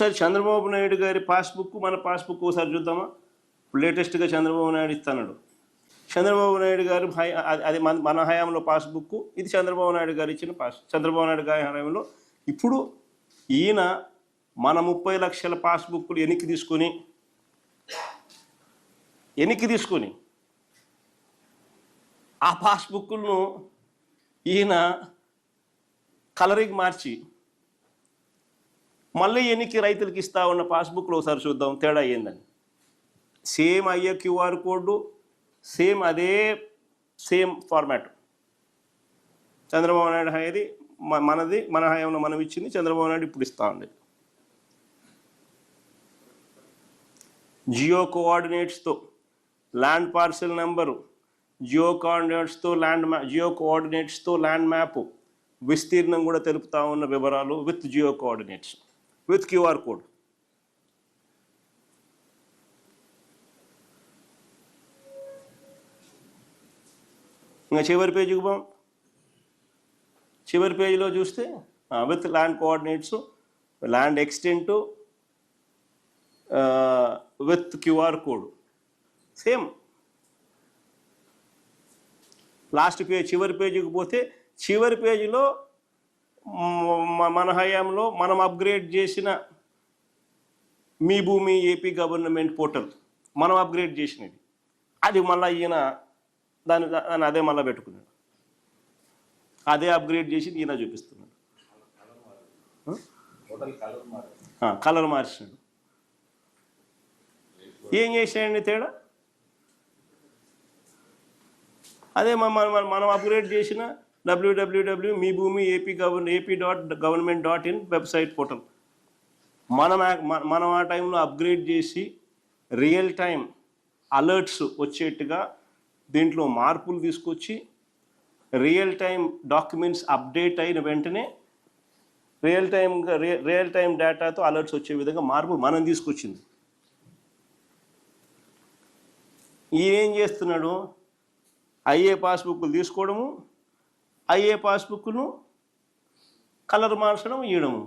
సరే చంద్రబాబు నాయుడు గారి పాస్బుక్ మన పాస్బుక్ ఒకసారి చూద్దామా? లేటెస్ట్గా చంద్రబాబు నాయుడు ఇస్తున్నాడు చంద్రబాబు నాయుడు గారు అది- అది మన మన హయాంలో పాస్బుక్ ఇది చంద్రబాబు నాయుడు గారు ఇచ్చిన పాస్ చంద్రబాబు నాయుడు గారి హయాంలో. ఇప్పుడు ఈయన మన ముప్పై లక్షల పాస్బుక్లు వెనక్కి తీసుకొని వెనక్కి తీసుకొని ఆ పాస్బుక్లను ఈయన కలరింగ్ మార్చి మళ్ళీ ఎన్నికి రైతులకు ఇస్తా ఉన్న పాస్బుక్లో ఒకసారి చూద్దాం తేడా ఏందని. సేమ్ అయ్యే క్యూఆర్ కోడ్ సేమ్ అదే సేమ్ ఫార్మాట్. చంద్రబాబు నాయుడు హయాది మనది మన హయాంలో మనం ఇచ్చింది చంద్రబాబు నాయుడు ఇప్పుడు ఇస్తా ఉంది. జియో కోఆర్డినేట్స్తో ల్యాండ్ పార్సెల్ నెంబరు జియో కోఆర్డినేట్స్తో ల్యాండ్ మ్యా జియో కోఆర్డినేట్స్తో ల్యాండ్ మ్యాప్ విస్తీర్ణం కూడా తెలుపుతా ఉన్న వివరాలు with geo coordinates. With QR code. ఇంకా చివరి పేజీకి పోం చివరి పేజీలో చూస్తే with land coordinates land extent with QR code. Same. Last page చివరి పేజీకి పోతే చివరి పేజీలో మన హయాంలో మనం అప్గ్రేడ్ చేసిన Mee Bhoomi AP government portal. మనం అప్గ్రేడ్ చేసినది. అది మళ్ళీ ఈయన దాని దాన్ని అదే మళ్ళీ పెట్టుకున్నాడు. అదే అప్గ్రేడ్ చేసి ఈయన చూపిస్తున్నాడు. కలర్ మార్చినాడు. ఏం చేసాడండి తేడా? అదే మన- మనం అప్గ్రేడ్ చేసిన డబ్ల్యూడబ్ల్యూడబ్ల్యూ మీ Bhoomi AP గవర్న AP dot government dot in website portal మనం మనం ఆ టైంలో అప్గ్రేడ్ చేసి రియల్ టైం అలర్ట్స్ వచ్చేట్టుగా దీంట్లో మార్పులు తీసుకొచ్చి రియల్ టైం డాక్యుమెంట్స్ అప్డేట్ అయిన వెంటనే రియల్ టైం రియల్ టైం డేటాతో అలర్ట్స్ వచ్చే విధంగా మార్పు మనం తీసుకొచ్చింది. ఈయన ఏం చేస్తున్నాడు? ఐఏ పాస్బుక్లు తీసుకోవడము ఐఏ పాస్బుక్ను కలర్ మార్చడం ఇవ్వడము